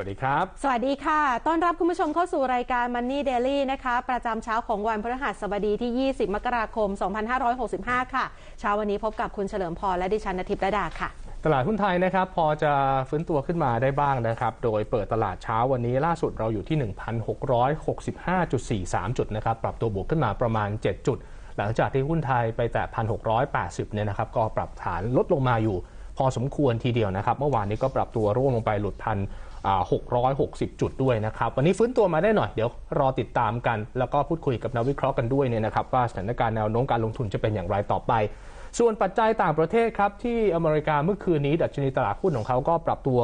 วัสดีครับ สวัสดีค่ะ ต้อนรับคุณผู้ชมเข้าสู่รายการ Money Daily นะคะ ประจำเช้าของวันพฤหัสบดีที่ 20 มกราคม 2565 ค่ะ เช้าวันนี้พบกับคุณเฉลิมพรและดิฉันนทิพย์ระดาค่ะ ตลาดหุ้นไทยนะครับ พอจะฟื้นตัวขึ้นมาได้บ้างนะครับ โดยเปิดตลาดเช้าวันนี้ล่าสุดเราอยู่ที่ 1,665.43 จุดนะครับ ปรับตัวบวกขึ้นมาประมาณ 7 จุด หลังจากที่หุ้นไทยไปแต่ 1,680 เนี่ยนะครับ ก็ปรับฐานลดลงมาอยู่พ อสมควรทีเดียวนะครับ เมื่อวานนี้ก็ปรับตัวร่วงลงไปหลุดพัน660 จุดด้วยนะครับ วันนี้ฟื้นตัวมาได้หน่อย เดี๋ยวรอติดตามกัน แล้วก็พูดคุยกับนักวิเคราะห์กันด้วยเนี่ยนะครับ ว่าสถานการณ์แนวโน้มการลงทุนจะเป็นอย่างไรต่อไป ส่วนปัจจัยต่างประเทศครับที่อเมริกาเมื่อคืนนี้ดัชนีตลาดหุ้นของเขาก็ปรับตัว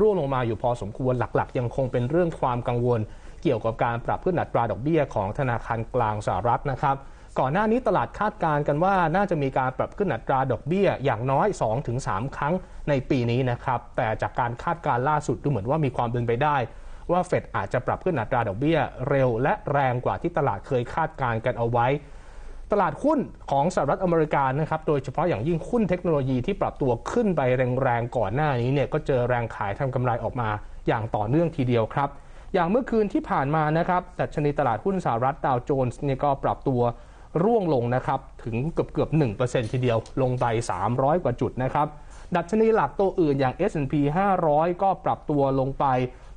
ร่วงลงมาอยู่พอสมควรหลักๆ ยังคงเป็นเรื่องความกังวล เกี่ยวกับการปรับขึ้นอัตราดอกเบี้ยของธนาคารกลางสหรัฐนะครับ ก่อนหน้านี้ตลาดคาดการณ์กันว่าน่าจะมีการปรับขึ้นอัตราดอกเบี้ยอย่างน้อย 2-3 ครั้งในปีนี้นะครับ แต่จากการคาดการณ์ล่าสุดดูเหมือนว่ามีความเป็นไปได้ ว่าเฟดอาจจะปรับขึ้นอัตราดอกเบี้ยเร็ว และแรงกว่าที่ตลาดเคยคาดการณ์กันเอาไว้ ตลาดหุ้นของสหรัฐอเมริกานะครับ โดยเฉพาะอย่างยิ่งหุ้นเทคโนโลยีที่ปรับตัวขึ้นไปแรงๆก่อนหน้านี้เนี่ยก็เจอแรงขายทำกำไรออกมาอย่างต่อเนื่องทีเดียวครับอย่างเมื่อคืนที่ผ่านมานะครับ ดัชนีตลาดหุ้นสหรัฐดาวโจนส์เนี่ยก็ปรับตัว ร่วงลงนะครับถึงเกือบเกือบ1%ทีเดียวลงไป 300 กว่าจุดนะครับดัชนีหลักตัวอื่นอย่าง S&P 500 ก็ปรับตัวลงไป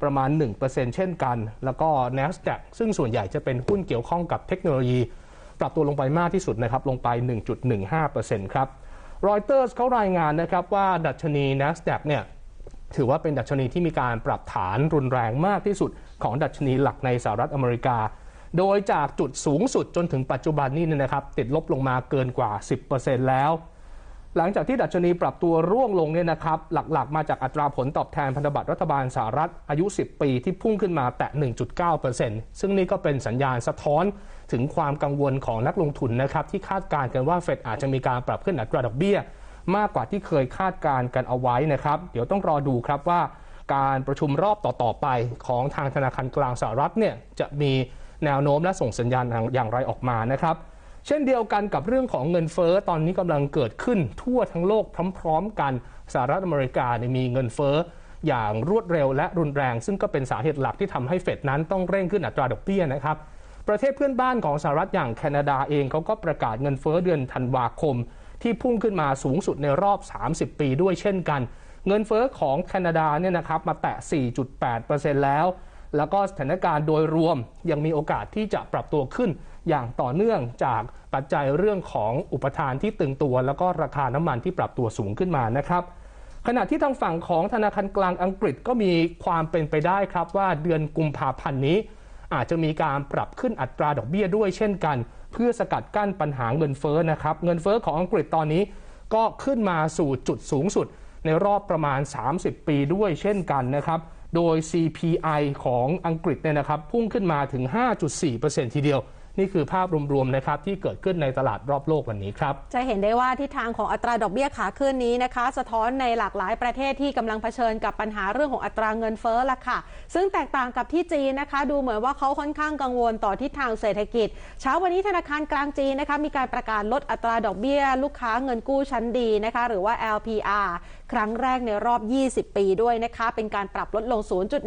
ประมาณ 1%เช่นกัน แล้วก็ NASDAQ ซึ่งส่วนใหญ่จะเป็นหุ้นเกี่ยวข้องกับเทคโนโลยี ปรับตัวลงไปมากที่สุดนะครับลงไป 1.15%ครับรอยเตอร์สเขารายงานนะครับว่าดัชนี NASDAQ เนี่ยถือว่าเป็นดัชนีที่มีการปรับฐานรุนแรงมากที่สุดของดัชนีหลักในสหรัฐอเมริกา โดยจากจุดสูงสุดจนถึงปัจจุบันนี้เนี่ยนะครับ ติดลบลงมาเกินกว่า 10%แล้ว หลังจากที่ดัชนีปรับตัวร่วงลงเนี่ยนะครับ หลักๆ มาจากอัตราผลตอบแทนพันธบัตรรัฐบาลสหรัฐอายุ 10 ปีที่พุ่งขึ้นมาแตะ 1.9%ซึ่งนี่ก็เป็นสัญญาณสะท้อนถึงความกังวลของนักลงทุนนะครับที่คาดการณ์กันว่าเฟดอาจจะมีการปรับขึ้นอัตราดอกเบี้ย มากกว่าที่เคยคาดการณ์กันเอาไว้นะครับ เดี๋ยวต้องรอดูครับว่า การประชุมรอบต่อๆไปของทางธนาคารกลางสหรัฐเนี่ยจะมี แนวโน้มและส่งสัญญาณอย่างไรออกมานะครับเช่นเดียวกันกับเรื่องของเงินเฟ้อตอนนี้กำลังเกิดขึ้นทั่วทั้งโลกพร้อมๆกันสหรัฐอเมริกาเนี่ยมีเงินเฟ้ออย่างรวดเร็วและรุนแรง ซึ่งก็เป็นสาเหตุหลักที่ทำให้เฟดนั้นต้องเร่งขึ้นอัตราดอกเบี้ยนะครับประเทศเพื่อนบ้านของสหรัฐอย่างแคนาดาเองเขาก็ประกาศเงินเฟ้อเดือนธันวาคม ที่พุ่งขึ้นมาสูงสุดในรอบ 30 ปีด้วยเช่นกัน เงินเฟ้อของแคนาดาเนี่ยนะครับมาแตะ 4.8%แล้ว แล้วก็สถานการณ์โดยรวมยังมีโอกาสที่จะปรับตัวขึ้น อย่างต่อเนื่องจากปัจจัยเรื่องของอุปทานที่ตึงตัว แล้วก็ราคาน้ำมันที่ปรับตัวสูงขึ้นมานะครับ ขณะที่ทางฝั่งของธนาคารกลางอังกฤษก็มีความเป็นไปได้ครับว่าเดือนกุมภาพันธ์นี้ อาจจะมีการปรับขึ้นอัตราดอกเบี้ยด้วยเช่นกัน เพื่อสกัดกั้นปัญหาเงินเฟ้อนะครับเงินเฟ้อของอังกฤษตอนนี้ก็ขึ้นมาสู่จุดสูงสุด ในรอบประมาณ 30 ปีด้วยเช่นกันนะครับ โดย CPI ของอังกฤษเนี่ยนะครับพุ่งขึ้นมาถึง 5.4%ทีเดียว นี่คือภาพรวมๆนะครับที่เกิดขึ้นในตลาดรอบโลกวันนี้ครับ จะเห็นได้ว่าทิศทางของอัตราดอกเบี้ยขาขึ้นนี้นะคะ สะท้อนในหลากหลายประเทศที่กำลังเผชิญกับปัญหาเรื่องของอัตราเงินเฟ้อละค่ะ ซึ่งแตกต่างกับที่จีนนะคะ ดูเหมือนว่าเขาค่อนข้างกังวลต่อทิศทางเศรษฐกิจ เช้าวันนี้ธนาคารกลางจีนนะคะมีการประกาศลดอัตราดอกเบี้ย ลูกค้าเงินกู้ชั้นดีนะคะ หรือว่า LPR ครั้งแรกในรอบ 20 ปีด้วยนะคะ เป็นการปรับลดลง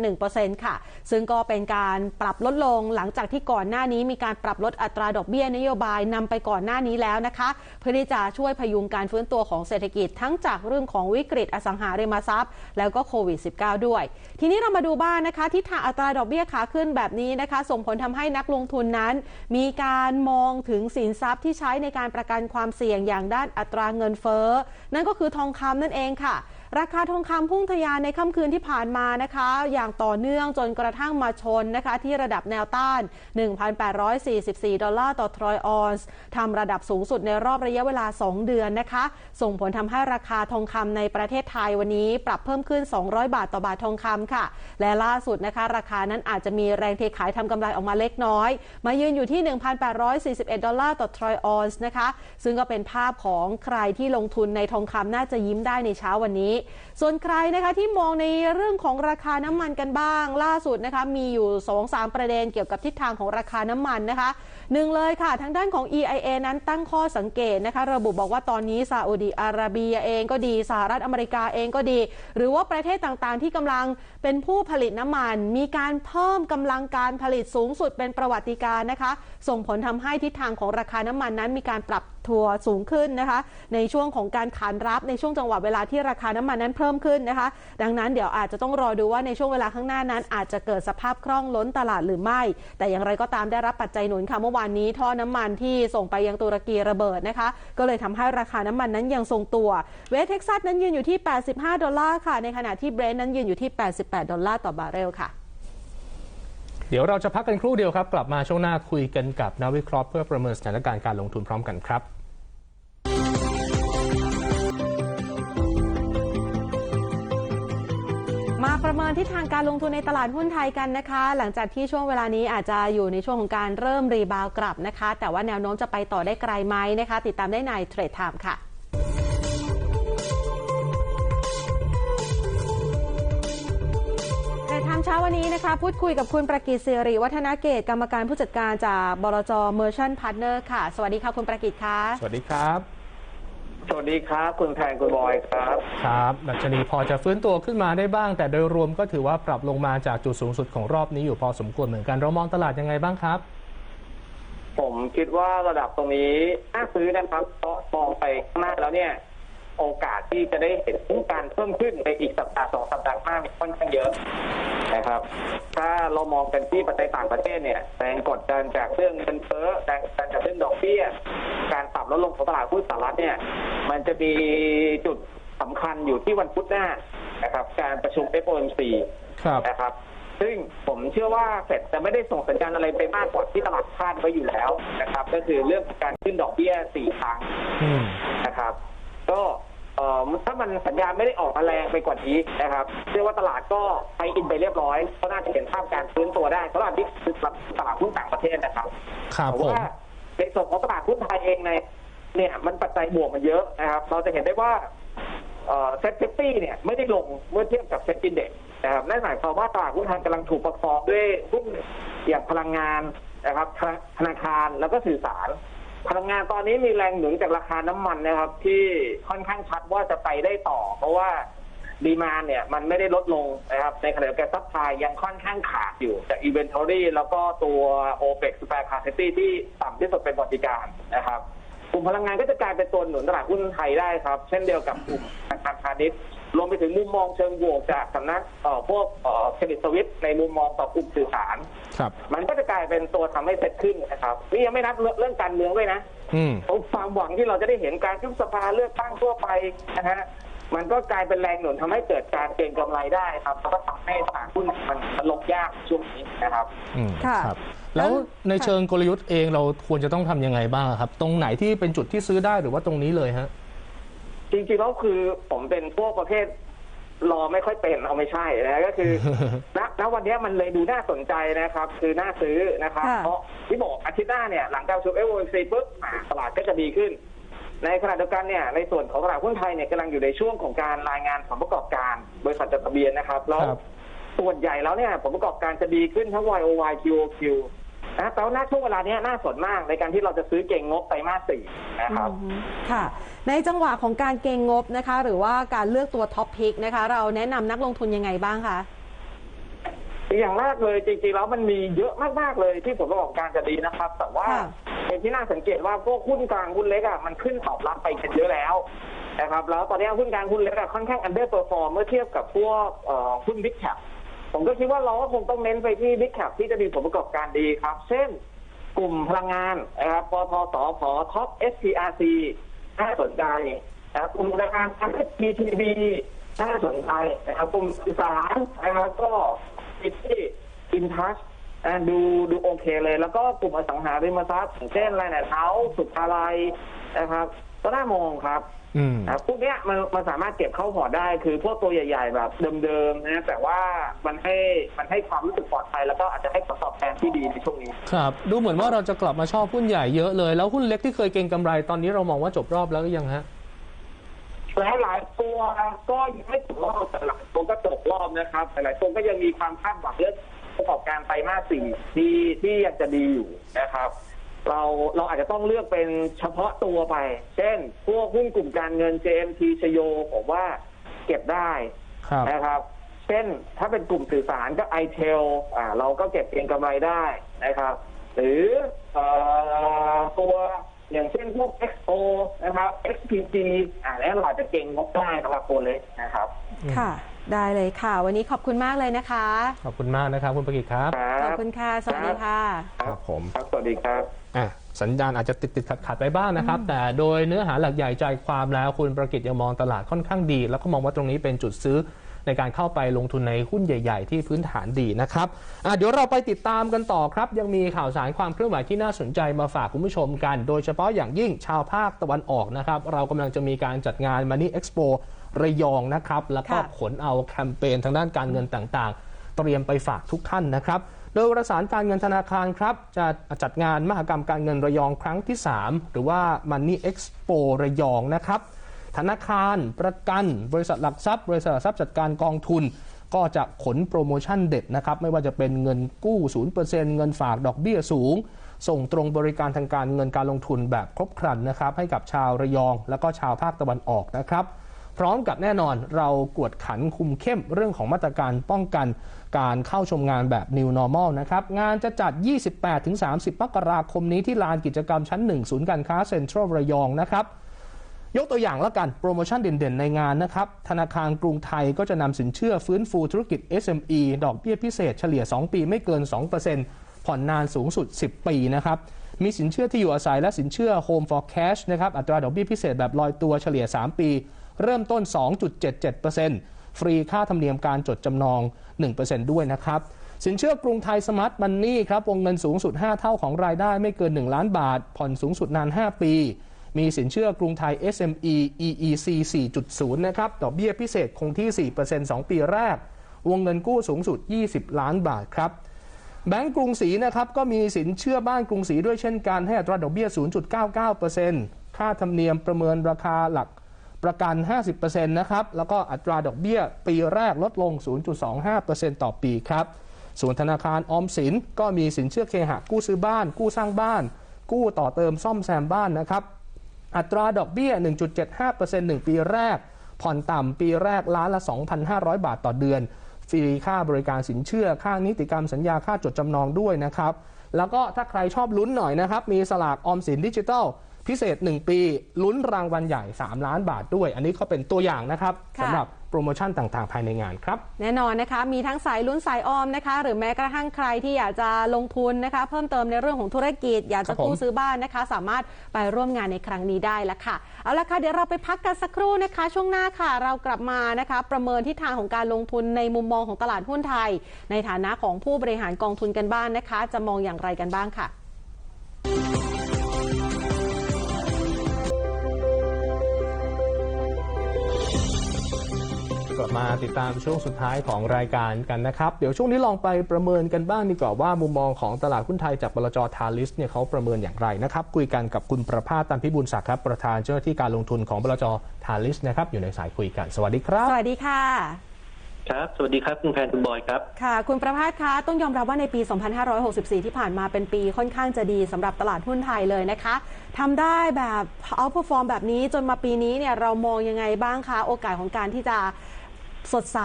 0.1%ค่ะ ซึ่งก็เป็นการปรับลดลงหลังจากที่ก่อนหน้านี้มีการปรับลดอัตราดอกเบี้ยนโยบายนำไปก่อนหน้านี้แล้วนะคะ เพื่อที่จะช่วยพยุงการฟื้นตัวของเศรษฐกิจทั้งจากเรื่องของวิกฤตอสังหาริมทรัพย์ แล้วก็โควิด -19 ด้วย ทีนี้เรามาดูบ้านนะคะทิศทางอัตราดอกเบี้ยขาขึ้นแบบนี้นะคะ ส่งผลทำให้นักลงทุนนั้น มีการมองถึงสินทรัพย์ที่ใช้ในการประกันความเสี่ยงอย่างด้านอัตราเงินเฟ้อนั่นก็คือทองคำนั่นเองค่ะราคาทองคำพุ่งทะยานในค่ำคืนที่ผ่านมานะคะ อย่างต่อเนื่องจนกระทั่งมาชนนะคะ ที่ระดับแนวต้าน 1,844 ดอลลาร์ต่อทรอยออนซ์ทำระดับสูงสุดในรอบระยะเวลา 2 เดือนนะคะ ส่งผลทำให้ราคาทองคำในประเทศไทยวันนี้ปรับเพิ่มขึ้น 200 บาทต่อบาททองคำค่ะ และล่าสุดนะคะ ราคานั้นอาจจะมีแรงเทขายทำกำไรออกมาเล็กน้อย มายืนอยู่ที่ 1,841 ดอลลาร์ต่อทรอยออนซ์นะคะ ซึ่งก็เป็นภาพของใครที่ลงทุนในทองคำน่าจะยิ้มได้ในเช้าวันนี้ส่วนใครนะคะที่มองในเรื่องของราคาน้ำมันกันบ้าง ล่าสุดนะคะมีอยู่ 2-3 ประเด็นเกี่ยวกับทิศทางของราคาน้ำมันนะคะหนึ่งเลยค่ะ ทางด้านของ EIA นั้นตั้งข้อสังเกตนะคะ ระบุบอกว่าตอนนี้ซาอุดีอาระเบียเองก็ดีสหรัฐอเมริกาเองก็ดี หรือว่าประเทศต่างๆ ที่กำลังเป็นผู้ผลิตน้ำมัน มีการเพิ่มกำลังการผลิตสูงสุดเป็นประวัติการณ์นะคะ ส่งผลทำให้ทิศทางของราคาน้ำมันนั้นมีการปรับ ทัวสูงขึ้นนะคะ ในช่วงของการขานรับในช่วงจังหวะเวลาที่ราคาน้ำมันนั้นเพิ่มขึ้นนะคะ ดังนั้นเดี๋ยวอาจจะต้องรอดูว่าในช่วงเวลาข้างหน้านั้น อาจจะเกิดสภาพคล่องล้นตลาดหรือไม่ แต่อย่างไรก็ตามได้รับปัจจัยหนุนค่ะเมื่อวานนี้ท่อน้ำมันที่ส่งไปยังตุรกีระเบิดนะคะ ก็เลยทำให้ราคาน้ำมันนั้นยังทรงตัว เวสเท็กซัสนั้นยืนอยู่ที่ 85 ดอลลาร์ค่ะ ในขณะที่เบรนท์นั้นยืนอยู่ที่ 88 ดอลลาร์ต่อบาร์เรลค่ะเดี๋ยวเราจะพักกันครู่เดียวครับ กลับมาช่วงหน้าคุยกันกับนักวิเคราะห์เพื่อประเมินสถานการณ์การลงทุนพร้อมกันครับ ประเมินทิศทางการลงทุนในตลาดหุ้นไทยกันนะคะ หลังจากที่ช่วงเวลานี้อาจจะอยู่ในช่วงของการเริ่มรีบาวกลับนะคะ แต่ว่าแนวโน้มจะไปต่อได้ไกลไหมนะคะ ติดตามได้ในเทรดไทม์ค่ะในไทม์เช้าวันนี้นะคะ พูดคุยกับคุณประกิตศิริวัฒนาเกตกรรมการผู้จัดการจากบลจ Merchant Partner ค่ะ สวัสดีค่ะคุณประกิตค่ะ สวัสดีครับ สวัสดีครับ คุณแพนคุณบอยครับ ครับดัชนีพอจะฟื้นตัวขึ้นมาได้บ้าง แต่โดยรวมก็ถือว่าปรับลงมาจากจุดสูงสุดของรอบนี้อยู่พอสมควรเหมือนกัน เรามองตลาดยังไงบ้างครับ ผมคิดว่าระดับตรงนี้น่าซื้อนะครับเพราะมองไปข้างหน้าแล้วเนี่ย โอกาสที่จะได้เห็นการเพิ่มขึ้นในอีกสัปดาห์สองสัปดาห์หน้ามีค่อนข้างเยอะนะครับ ถ้าเรามองกันที่ปัจจัยต่างประเทศเนี่ยแรงกดดันจากเรื่องเงินเฟ้อแรงกดดันจากเรื่องดอกเบี้ยการปรับ ลดลงของตลาดหุ้นสหรัฐเนี่ย มันจะมีจุดสำคัญอยู่ที่วันพุธหน้านะครับ การประชุม FOMC ครับนะครับ ซึ่งผมเชื่อว่าเฟดจะไม่ได้ส่งสัญญาณอะไรไปมากกว่าที่ตลาดคาดไว้อยู่แล้วนะครับ ก็คือเรื่องการขึ้นดอกเบี้ยสี่ครั้งอืมนะครับ ก็เอ่อถ้ามันสัญญาณไม่ได้ออกมาแรงไปกว่านี้นะครับเชื่อว่าตลาดก็ไปอินไปเรียบร้อย ก็น่าจะเห็นภาพการฟื้นตัวได้สำหรับที่คือตลาดหุ้นต่างประเทศนะครับครับแต่ผมว่า ในส่วนของตลาดหุ้นไทยเองในเนี่ยมันปัจจัยบวกมันเยอะนะครับ เราจะเห็นได้ว่าเซ็ตฟิฟตี้เนี่ยไม่ได้ลงเมื่อเทียบกับเซ็ตอินเด็กนะครับนั่นหมายความว่าตลาดหุ้นไทยกำลังถูกประคองด้วยหุ้นอย่างพลังงานนะครับธนาธนาคารแล้วก็สื่อสาร พลังงานตอนนี้มีแรงหนุนจากราคาน้ำมันนะครับ ที่ค่อนข้างชัดว่าจะไปได้ต่อ เพราะว่า ดีมานเนี่ยมันไม่ได้ลดลงนะครับในขณะเดียวกันซัพพลายยังค่อนข้างขาดอยู่จากอีเวนทอรี่แล้วก็ตัว OPEC Spare Capacity ที่ต่ำที่สุดเป็นประวัติการนะครับกลุ่มพลังงานก็จะกลายเป็นตัวหนุนตลาดหุ้นไทยได้ครับ เช่นเดียวกับกลุ่มธนาคารพาณิชย์รวมไปถึงมุมมองเชิงบวกจากสำนักเอ่อพวกเครดิตสวิตในมุมมองต่อกลุ่มสื่อสารครับ มันก็จะกลายเป็นตัวทำให้เซ็ตขึ้นนะครับนี่ยังไม่นับเรื่องเรื่องการเมืองด้วยนะอืมความหวังที่เราจะได้เห็นการยุบสภาเลือกตั้งทั่วไปนะฮะ มันก็กลายเป็นแรงหนุนทำให้เกิดการเก็งกำไรได้ครับแล้วก็ทำให้ตลาดหุ้นมันมันลงยากช่วงนี้นะครับอืมค่ะครับแล้วในเชิงกลยุทธ์เองเราควรจะต้องทำยังไงบ้างครับ ตรงไหนที่เป็นจุดที่ซื้อได้หรือว่าตรงนี้เลยฮะจริงๆแล้วคือผมเป็นพวกประเภทรอไม่ค่อยเป็นเอาไม่ใช่นะก็คือณณวันนี้มันเลยดูน่าสนใจนะครับ คือน่าซื้อนะครับค่ะเพราะที่บอกอาทิตย์หน้าเนี่ยหลังการประชุม FOMC ปุ๊บอ่าตลาดก็จะดีขึ้น ในขณะเดียวกันเนี่ยในส่วนของตลาดหุ้นไทยเนี่ยกำลังอยู่ในช่วงของการรายงานผลประกอบการ บริษัทจดทะเบียนนะครับแล้วครับ ส่วนใหญ่แล้วเนี่ยผลประกอบการจะดีขึ้นทั้ง YOY QOQ นะแต่ว่าณช่วงเวลาเนี้ยน่าสนมากในการที่เราจะซื้อเก่งงบไตรมาสสี่นะครับ อืมค่ะ ในจังหวะของการเก็งงบนะคะ หรือว่าการเลือกตัวท็อปพิกนะคะ เราแนะนำนักลงทุนยังไงบ้างคะ อย่างแรกเลยจริงๆแล้วมันมีเยอะมากๆเลยที่ผลประกอบการจะดีนะครับ แต่ว่าค่ะ เป็นที่น่าสังเกตว่าพวกหุ้นกลางหุ้นเล็กอะมันขึ้นตอบรับไปกันเยอะแล้วนะครับแล้วตอนนี้หุ้นกลางหุ้นเล็กอะค่อนข้างอันเดอร์เปอร์ฟอร์มเมื่อเทียบกับพวกเอ่อหุ้นบิ๊กแคปผมก็คิดว่าเราก็คงต้องเน้นไปที่บิ๊กแคปที่จะมีผลประกอบการดีครับ เช่น กลุ่มพลังงานนะครับปทสพท็อป SPRC น่าสนใจนะครับกลุ่มธนาคารทาง PTB น่าสนใจนะครับกลุ่มสื่อสารนะครับก็ ติดที่อินทัชดูดูโอเคเลย แล้วก็กลุ่มอสังหาริมทรัพย์อย่างเช่นไรแนเท้าสุภาลัยนะครับ ก็น่ามองครับอืมนะครับพวกเนี้ยมันมันสามารถเก็บเข้าพอร์ตได้ คือพวกตัวใหญ่ ๆ แบบเดิมๆนะแต่ว่ามันให้มันให้ความรู้สึกปลอดภัยแล้วก็อาจจะให้ผลตอบแทนที่ดีในช่วงนี้ ครับ ดูเหมือนว่าเราจะกลับมาชอบหุ้นใหญ่เยอะเลย แล้วหุ้นเล็กที่เคยเก็งกำไรตอนนี้เรามองว่าจบรอบแล้วหรือยังฮะ หลายหลายๆตัวก็ยังไม่ตกรอบแต่หลายตัวก็ตกรอบนะครับหลายๆตัวก็ยังมีความคาดหวังเรื่องประกอบการไตรมาสสี่ที่ที่ยังจะดีอยู่นะครับ เราเราอาจจะต้องเลือกเป็นเฉพาะตัวไป เช่น พวกหุ้นกลุ่มการเงิน JMT ชโยผมว่าเก็บได้ครับนะครับ เช่นถ้าเป็นกลุ่มสื่อสารก็ i t e l อ่าเราก็เก็บเองกำไรได้นะครับ หรือเอ่อตัว อย่างเช่นพวก XO นะครับ XPG อ่าแล้วเราอาจจะเก่งงบได้สำหรับตัวเล็กนะครับ ค่ะ ได้เลยค่ะ วันนี้ขอบคุณมากเลยนะคะ ขอบคุณมากนะครับ คุณประกิตครับครัขอบบคุณค่ะ สวัสดีค่ะ ครับผม ครับ สวัสดีครับ อะสัญญาณอาจจะติดติดขัดขัดๆไปบ้างนะครับ แต่โดยเนื้อหาหลักใหญ่ใจความแล้วคุณประกิตยังมองตลาดค่อนข้างดี แล้วก็มองว่าตรงนี้เป็นจุดซื้อ ในการเข้าไปลงทุนในหุ้นใหญ่ ๆ ที่พื้นฐานดีนะครับอะเดี๋ยวเราไปติดตามกันต่อครับ ยังมีข่าวสารความเคลื่อนไหวที่น่าสนใจมาฝากคุณผู้ชมกัน โดยเฉพาะอย่างยิ่งชาวภาคตะวันออกนะครับเรากำลังจะมีการจัดงาน Money Expo ระยองนะครับ แล้วก็ค่ะขนเอาแคมเปญทางด้านการเงินต่างๆ เตรียมไปฝากทุกท่านนะครับ โดยวารสารการเงินธนาคารครับ จะจัดงานมหกรรมการเงินระยองครั้งที่ 3 หรือว่า Money Expo ระยองนะครับ ธนาคาร ประกัน บริษัทหลักทรัพย์ บริษัทหลักทรัพย์จัดการกองทุน ก็จะขนโปรโมชั่นเด็ดนะครับ ไม่ว่าจะเป็นเงินกู้ 0%เงินฝากดอกเบี้ยสูง ส่งตรงบริการทางการเงินการลงทุนแบบครบครันนะครับ ให้กับชาวระยอง และก็ชาวภาคตะวันออกนะครับพร้อมกับแน่นอนเรากวดขันคุมเข้มเรื่องของมาตรการป้องกันการเข้าชมงานแบบ New Normal นะครับ งานจะจัด 28-30 มกราคมนี้ที่ลานกิจกรรมชั้น 1 ศูนย์การค้าเซ็นทรัลระยองนะครับ ยกตัวอย่างแล้วกันโปรโมชั่นเด่นๆ ในงานนะครับ ธนาคารกรุงไทยก็จะนำสินเชื่อฟื้นฟูธุรกิจ SME ดอกเบี้ยพิเศษเฉลี่ย 2 ปีไม่เกิน 2%ผ่อนนานสูงสุด 10 ปีนะครับมีสินเชื่อที่อยู่อาศัยและสินเชื่อ Home for Cash นะครับอัตราดอกเบี้ยพิเศษแบบลอยตัวเฉลี่ย 3 ปี เริ่มต้น 2.77%ฟรีค่าธรรมเนียมการจดจำนอง 1%ด้วยนะครับสินเชื่อกรุงไทยสมาร์ทมันนี่ครับวงเงินสูงสุด 5 เท่าของรายได้ไม่เกิน 1 ล้านบาท ผ่อนสูงสุดนาน 5 ปี มีสินเชื่อกรุงไทย SME EEC 4.0 นะครับ ดอกเบี้ยพิเศษคงที่ 4% 2 ปีแรก วงเงินกู้สูงสุด 20 ล้านบาทครับ แบงก์กรุงศรีนะครับ ก็มีสินเชื่อบ้านกรุงศรีด้วยเช่นกัน ให้อัตราดอกเบี้ย 0.99%ค่าธรรมเนียมประเมินราคาหลักประกัน 50%นะครับ แล้วก็อัตราดอกเบี้ยปีแรกลดลง 0.25%ต่อปีครับ ส่วนธนาคารออมสินก็มีสินเชื่อเคหะกู้ซื้อบ้าน กู้สร้างบ้าน กู้ต่อเติมซ่อมแซมบ้านนะครับ อัตราดอกเบี้ย 1.75% 1ปีแรก ผ่อนต่ำปีแรกล้านละ 2,500 บาทต่อเดือน ฟรีค่าบริการสินเชื่อ ค่านิติกรรมสัญญาค่าจดจำนองด้วยนะครับ แล้วก็ถ้าใครชอบลุ้นหน่อยนะครับ มีสลากออมสินดิจิทัล พิเศษ 1 ปีลุ้นรางวัลใหญ่ 3 ล้านบาทด้วย อันนี้ก็เป็นตัวอย่างนะครับค่ะสำหรับโปรโมชั่นต่างๆ ภายในงานครับ แน่นอนนะคะ มีทั้งสายลุ้นสายออมนะคะ หรือแม้กระทั่งใครที่อยากจะลงทุนนะคะ เพิ่มเติมในเรื่องของธุรกิจ อยากครัจะบผมกู้ซื้อบ้านนะคะ สามารถไปร่วมงานในครั้งนี้ได้แล้วค่ะ เอาละค่ะ เดี๋ยวเราไปพักกันสักครู่นะคะ ช่วงหน้าค่ะ เรากลับมานะคะ ประเมินทิศทางของการลงทุนในมุมมองของตลาดหุ้นไทย ในฐานะของผู้บริหารกองทุนกันบ้างนะคะ จะมองอย่างไรกันบ้างค่ะ กลับมาติดตามช่วงสุดท้ายของรายการกันนะครับ เดี๋ยวช่วงนี้ลองไปประเมินกันบ้างดีกว่าว่ามุมมองของตลาดหุ้นไทยจากบลจทาลิสเนี่ยเขาประเมินอย่างไรนะครับ คุยกันกับคุณประภาสตันพิบูลศักดิ์ครับประธานเจ้าหน้าที่การลงทุนของบลจทาลิสนะครับอยู่ในสายคุยกันสวัสดีครับ สวัสดีค่ะ ครับ สวัสดีครับคุณแพนคุณบอยครับ ค่ะ คุณประภาสคะต้องยอมรับว่าในปี 2564 ที่ผ่านมาเป็นปีค่อนข้างจะดีสำหรับตลาดหุ้นไทยเลยนะคะทำได้แบบเอาพอฟอร์มแบบนี้จนมาปีนี้เนี่ยเรามองยังไงบ้างคะ โอกาสของการที่จะ สดใส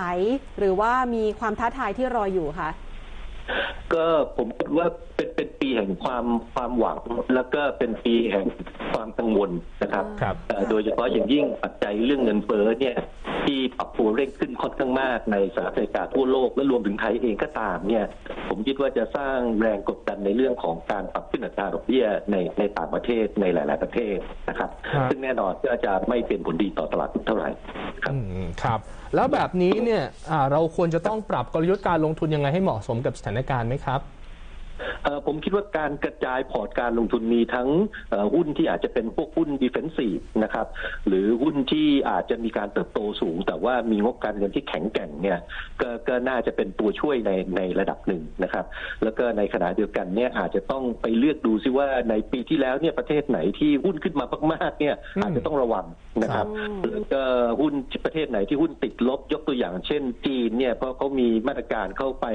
หรือว่ามีความท้าทายที่รออยู่คะก็ผมคิดว่าเป็นเป็นปีแห่งความความหวัง แล้วก็เป็นปีแห่งความกังวลนะครับครับเอ่อโดยเฉพาะอย่างยิ่งปัจจัยเรื่องเงินเฟ้อเนี่ยที่ปรับตัวเร่งขึ้นค่อนข้างมากในสหรัฐอเมริกาทั่วโลกและรวมถึงไทยเองก็ตามเนี่ยผมคิดว่าจะสร้างแรงกดดันในเรื่องของการปรับขึ้นอัตราดอกเบี้ยในในต่างประเทศในหลาย ๆ ประเทศนะครับครับซึ่งแน่นอนก็จะไม่เป็นผลดีต่อตลาดหุ้นเท่าไหร่ครับอืมครับ แล้วแบบนี้เนี่ยอ่าเราควรจะต้องปรับกลยุทธ์การลงทุนยังไงให้เหมาะสมกับสถานการณ์ไหมครับผมคิดว่าการกระจายพอร์ตการลงทุนมีทั้งเอ่อหุ้นที่อาจจะเป็นพวกหุ้นดิเฟนซีฟนะครับหรือหุ้นที่อาจจะมีการเติบโตสูง แต่ว่ามีงบการเงินที่แข็งแกร่งเนี่ยกก็น่าจะเป็นตัวช่วยในในระดับหนึ่งนะครับ แล้วก็ในขณะเดียวกันเนี่ยอาจจะต้องไปเลือกดูซิว่าในปีที่แล้วเนี่ยประเทศไหนที่หุ้นขึ้นมามากๆเนี่ยอาจจะต้องระวัง นะครับครับแล้วก็หุ้นประเทศไหนที่หุ้นติดลบยกตัวอย่างเช่นจีนเนี่ยเพราะเขามีมาตรการเข้าไป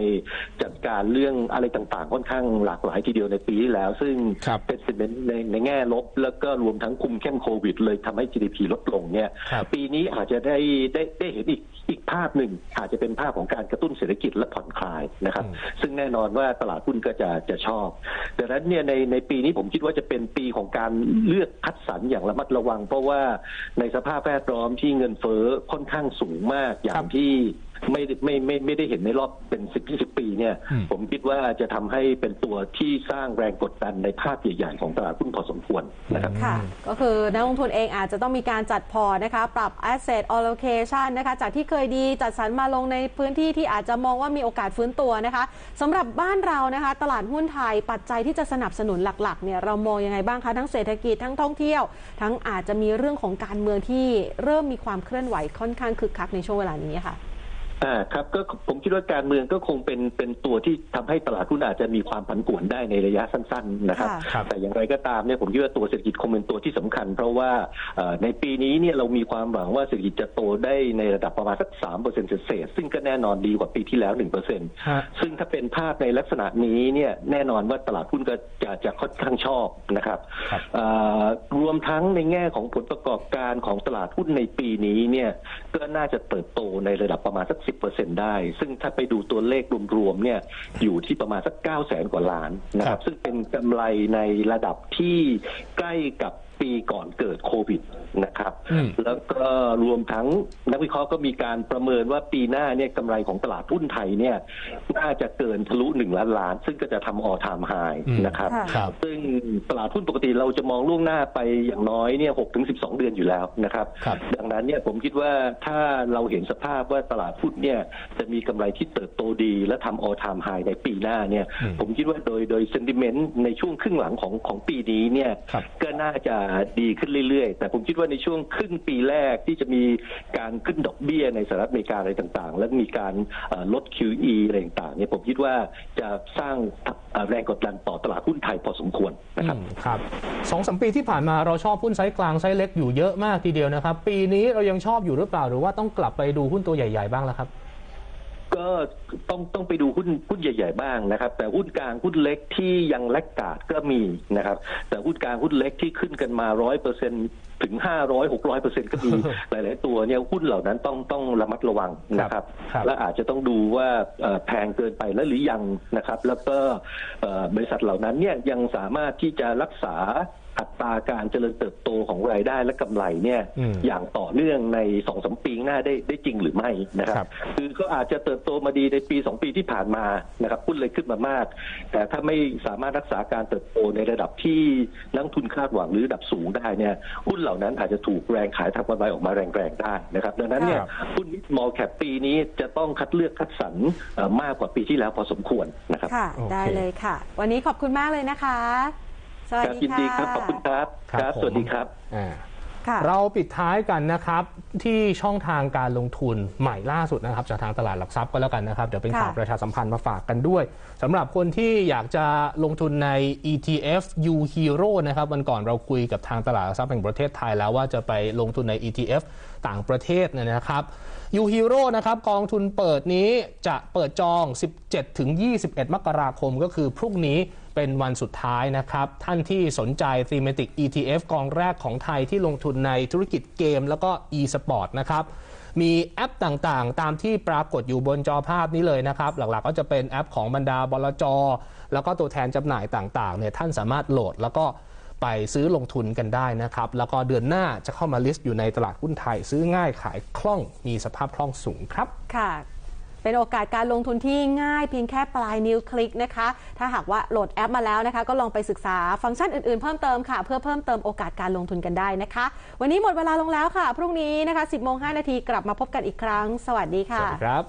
จัดการเรื่องอะไรต่างๆ ค่อนข้างหลากหลายทีเดียวในปีที่แล้ว ซึ่งครับเป็นเป็นในในแง่ลบ แล้วก็รวมทั้งคุมเข้มโควิด เลยทำให้ GDP ลดลงเนี่ยครับปีนี้อาจจะได้ได้ได้เห็นอีกอีกภาพหนึ่ง อาจจะเป็นภาพของการกระตุ้นเศรษฐกิจและผ่อนคลายนะครับอืมซึ่งแน่นอนว่าตลาดหุ้นก็จะจะชอบดังนั้นเนี่ยในในปีนี้ผมคิดว่าจะเป็นปีของการเลือกคัดสรรอย่างระมัดระวัง เพราะว่าในสภาพแวดล้อมที่เงินเฟ้อค่อนข้างสูงมากอย่าครังบที่ ไม่ได้ไม่ไม่ไม่ได้เห็นในรอบเป็นสิบยี่สิบปีเนี่ยอืมผมคิดว่าจะทำให้เป็นตัวที่สร้างแรงกดดันในภาพใหญ่ๆของตลาดหุ้นพอสมควรนะครับค่ะก็คือนักลงทุนเองอาจจะต้องมีการจัดพอร์ตนะคะ ปรับ asset allocation นะคะ จากที่เคยดีจัดสรรมาลงในพื้นที่ที่อาจจะมองว่ามีโอกาสฟื้นตัวนะคะสำหรับบ้านเรานะคะ ตลาดหุ้นไทยปัจจัยที่จะสนับสนุนหลักๆเนี่ยเรามองยังไงบ้างคะทั้งเศรษฐกิจทั้งท่องเที่ยว ทั้งอาจจะมีเรื่องของการเมืองที่เริ่มมีความเคลื่อนไหวค่อนข้างคึกคักในช่วงเวลานี้ค่ะ อ่าครับก็ผมคิดว่าการเมืองก็คงเป็นเป็นตัวที่ทำให้ตลาดหุ้นอาจจะมีความผันผวนได้ในระยะสั้น ๆนะครับค่ะครับ แต่อย่างไรก็ตามเนี่ยผมคิดว่าตัวเศรษฐกิจคงเป็นตัวที่สำคัญ เพราะว่าเอ่อในปีนี้เนี่ยเรามีความหวังว่าเศรษฐกิจจะโตได้ในระดับประมาณสักสามเปอร์เซ็นต์เศษๆซึ่งก็แน่นอนดีกว่าปีที่แล้วหนึ่งเปอร์เซ็นต์ฮะซึ่งถ้าเป็นภาพในลักษณะนี้เนี่ยแน่นอนว่าตลาดหุ้นก็จะจะค่อนข้างชอบนะครับครับเอ่อรวมทั้งในแง่ของผลประกอบการของตลาดหุ้นในปีนี้เนี่ยก็น่าจะเติบโตในระดับประมาณสักสิได้ ซึ่งถ้าไปดูตัวเลขรวมๆเนี่ยอยู่ที่ประมาณสัก9 0 0แสนกว่าล้านนะคครัรับบซึ่งเป็นกำไรในระดับที่ใกล้กับ ปีก่อนเกิดโควิดนะครับอืมแล้วก็รวมทั้งนักวิเคราะห์ก็มีการประเมินว่าปีหน้าเนี่ยกำไรของตลาดหุ้นไทยเนี่ยน่าจะเกินทะลุหนึ่งล้านล้าน ซึ่งก็จะทำออทามไฮอืมนะครับค่ะครับ ซึ่งตลาดหุ้นปกติเราจะมองล่วงหน้าไปอย่างน้อยเนี่ยหกถึงสิบสองเดือนอยู่แล้วนะครับครับ ดังนั้นเนี่ยผมคิดว่าถ้าเราเห็นสภาพว่าตลาดหุ้นเนี่ยจะมีกำไรที่เติบโตดีและทำออทามไฮในปีหน้าเนี่ยอืมผมคิดว่าโดยโดยเซนติเมนต์ในช่วงครึ่งหลังของของปีนี้เนี่ยครับก็ น่าจะดีขึ้นเรื่อยๆ แต่ผมคิดว่าในช่วงครึ่งปีแรกที่จะมีการขึ้นดอกเบี้ยในสหรัฐอเมริกาอะไรต่างๆ และมีการลด QE อะไรต่างๆเนี่ยผมคิดว่าจะสร้างแรงกดดันต่อตลาดหุ้นไทยพอสมควรนะครับครับสองสามปีที่ผ่านมาเราชอบหุ้นไซส์กลางไซส์เล็กอยู่เยอะมากทีเดียวนะครับ ปีนี้เรายังชอบอยู่หรือเปล่าหรือว่าต้องกลับไปดูหุ้นตัวใหญ่ ๆ บ้างแล้วครับ ก็ต้องต้องไปดูหุ้นหุ้นใหญ่ ๆ บ้างนะครับ แต่หุ้นกลางหุ้นเล็กที่ยังแลกกาดก็มีนะครับ แต่หุ้นกลางหุ้นเล็กที่ขึ้นกันมาร้อยเปอร์เซ็นถึงห้าร้อยหกร้อยเปอร์เซ็นก็มีหลาย ๆ ตัวเนี่ยหุ้นเหล่านั้นต้องต้องระมัดระวังนะครับครับและอาจจะต้องดูว่าเอ่อแพงเกินไปแล้วหรือยังนะครับ แล้วก็เอ่อบริษัทเหล่านั้นเนี่ยยังสามารถที่จะรักษา อัตราการเจริญเติบโตของรายได้และกำไรเนี่ยอืมอย่างต่อเนื่องในสองสมปีข้างหน้าได้ได้จริงหรือไม่นะคครัรับบคือก็อาจจะเติบโตมาดีในปีสองปีที่ผ่านมานะครับหุ้นเลยขึ้นมามาก แต่ถ้าไม่สามารถรักษาการเติบโตในระดับที่นักลงทุนคาดหวังหรือระดับสูงได้เนี่ยหุ้นเหล่านั้นอาจจะถูกแรงขายทางกำไรออกมาแรงๆได้นะครับ ดังนั้นเนี่ยครับหุ้นมิดมอลแคปปีนี้จะต้องคัดเลือกคัดสรรเอ่อมากกว่าปีที่แล้วพอสมควรนะครับค่ะโอเคได้เลยค่ะ วันนี้ขอบคุณมากเลยนะคะ สวัสครับดียินดีค่ะครับ ขอบคุณครับ ครับ สวัสดีผมครับ อ่า ค่ะเราปิดท้ายกันนะครับ ที่ช่องทางการลงทุนใหม่ล่าสุดนะครับ จากทางตลาดหลักทรัพย์ก็แล้วกันนะครับ เดี๋ยวเป็นค่ะข่าวประชาสัมพันธ์มาฝากกันด้วยสำหรับคนที่อยากจะลงทุนใน ETF U Hero นะครับวันก่อนเราคุยกับทางตลาดหลักทรัพย์แห่งประเทศไทยแล้วว่าจะไปลงทุนใน ETF ต่างประเทศเนี่ยนะครับ U Hero นะครับกองทุนเปิดนี้จะเปิดจอง 17-21 มกราคมก็คือพรุ่งนี้ เป็นวันสุดท้ายนะครับ ท่านที่สนใจ Thematic ETF กองแรกของไทยที่ลงทุนในธุรกิจเกมแล้วก็ e-sport นะครับ มีแอปต่างๆ ตามที่ปรากฏอยู่บนจอภาพนี้เลยนะครับ หลักๆก็จะเป็นแอปของบรรดาบลจ แล้วก็ตัวแทนจำหน่ายต่างๆเนี่ยท่านสามารถโหลดแล้วก็ไปซื้อลงทุนกันได้นะครับ แล้วก็เดือนหน้าจะเข้ามาลิสต์อยู่ในตลาดหุ้นไทย ซื้อง่ายขายคล่องมีสภาพคล่องสูงครับ ค่ะ เป็นโอกาสการลงทุนที่ง่ายเพียงแค่ปลายนิ้วคลิกนะคะ ถ้าหากว่าโหลดแอปมาแล้วนะคะ ก็ลองไปศึกษาฟังก์ชันอื่นๆ เพิ่มเติมค่ะ เพื่อเพิ่มเติมโอกาสการลงทุนกันได้นะคะ วันนี้หมดเวลาลงแล้วค่ะ พรุ่งนี้นะคะ 10โมง5นาทีกลับมาพบกันอีกครั้ง สวัสดีค่ะวัสดีครับ